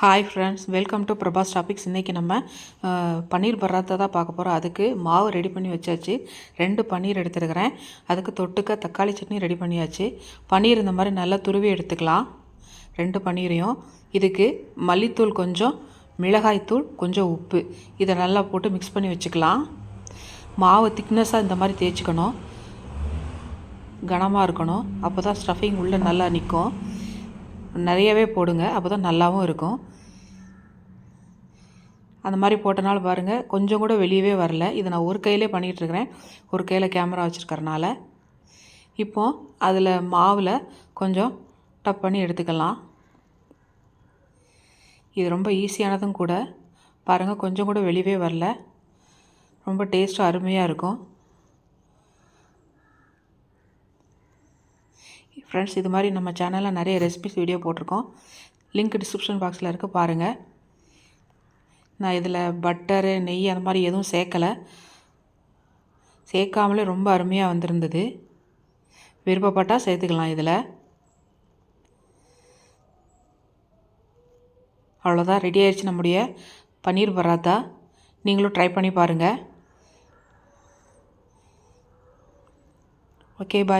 Hi friends welcome to Prabhas topics இன்றைக்கி நம்ம பன்னீர் பராத்தா தான் பார்க்க போகிறோம் அதுக்கு மாவு ரெடி பண்ணி வச்சாச்சு. ரெண்டு பன்னீர் எடுத்துருக்கிறேன். அதுக்கு தொட்டுக்க தக்காளி சட்னி ரெடி பண்ணியாச்சு. பன்னீர் இந்த மாதிரி நல்லா துருவி எடுத்துக்கலாம். ரெண்டு பன்னீரையும். இதுக்கு மல்லித்தூள் கொஞ்சம் மிளகாய்த்தூள் கொஞ்சம் உப்பு. இதை நல்லா போட்டு மிக்ஸ் பண்ணி வச்சுக்கலாம். மாவு திக்னஸாக இந்த மாதிரி தேய்ச்சிக்கணும். கனமாக இருக்கணும். அப்போ தான் ஸ்டஃபிங் உள்ளே நல்லா நிற்கும் நிறையவே போடுங்க. அப்போ தான் நல்லாவும் இருக்கும். அந்த மாதிரி போட்டனால பாருங்கள் கொஞ்சம் கூட வெளியவே வரல. இதை நான் ஒரு கையிலே பண்ணிகிட்ருக்கிறேன் ஒரு கையில் கேமரா வச்சுருக்கறனால. இப்போ அதில் மாவில் கொஞ்சம் டப் பண்ணி எடுத்துக்கலாம். இது ரொம்ப ஈஸியானதும் கூட. பாருங்கள் கொஞ்சம் கூட வெளியவே வரல. ரொம்ப டேஸ்ட்டும் அருமையாக இருக்கும். ஃப்ரெண்ட்ஸ் இது மாதிரி நம்ம சேனலில் நிறைய ரெசிபிஸ் வீடியோ போட்டிருக்கோம். லிங்க் டிஸ்கிரிப்ஷன் பாக்ஸில் இருக்குது பாருங்கள் நான் இதில் பட்டரு நெய் அந்த மாதிரி எதுவும் சேர்க்கலை. சேர்க்காமலே ரொம்ப அருமையாக வந்திருந்தது. விருப்பப்பட்டால் சேர்த்துக்கலாம் இதில். அவ்வளோதான் ரெடி ஆயிடுச்சு நம்முடைய பன்னீர் பராத்தா. நீங்களும் ட்ரை பண்ணி பாருங்கள் ஓகே பாய்